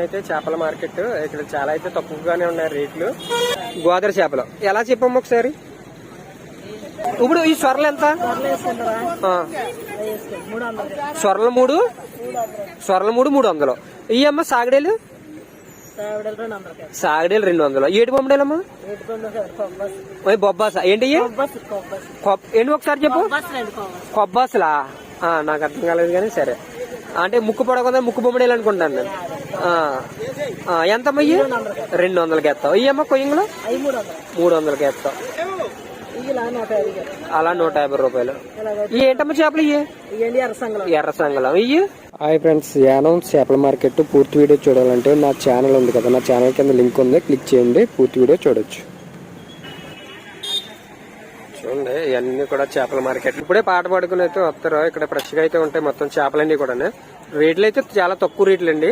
అయితే చేపల మార్కెట్. ఇక్కడ చాలా అయితే తక్కువగానే ఉన్నాయి రేట్లు. గోదావరి చేపలు. ఎలా చెప్పమ్మా ఒకసారి? ఇప్పుడు ఈ సొరలు ఎంత. సొరలు మూడు. సొరలు మూడు మూడు వందలు. ఈ అమ్మ సాగడేలు? సాగడేలు రెండు వందలు. ఏడు బొమ్మడేలమ్మా? బొబ్బాస. ఏంటి ఏంటి ఒకసారి చెప్పు? కొబ్బాసులా? నాకు అర్థం కాలేదు కానీ సరే. అంటే ముక్కు పడకుండా ముక్కు బొమ్మడేలు అనుకుంటాను నేను. ఎంత ఆ, ఎంతమ్మా రెండు వందలకి వేస్తావు. అయ్యమ్మ అమ్మ కొయ్యంగులు? మూడు వందలకి వేస్తావు. అలా నూట యాభై రూపాయలు. ఏంటమ్మ ఏంటమ్మా చేపలు ఇయ్యి? ఎర్ర సంగలం. ఇయ్యి? హాయ్ ఫ్రెండ్స్ యానం చేపల మార్కెట్ పూర్తి వీడియో చూడాలంటే నా ఛానల్ ఉంది కదా నా ఛానల్ కింద లింక్ ఉంది. క్లిక్ చేయండి పూర్తి వీడియో చూడొచ్చు. చూడండి ఇవన్నీ కూడా చేపల మార్కెట్ ఇప్పుడే పాట పాడుకుని అయితే వస్తారు. ఇక్కడ ఫ్రెష్గా అయితే ఉంటాయి మొత్తం చేపలన్నీ కూడా రేట్లు అయితే చాలా తక్కువ రేట్లు అండి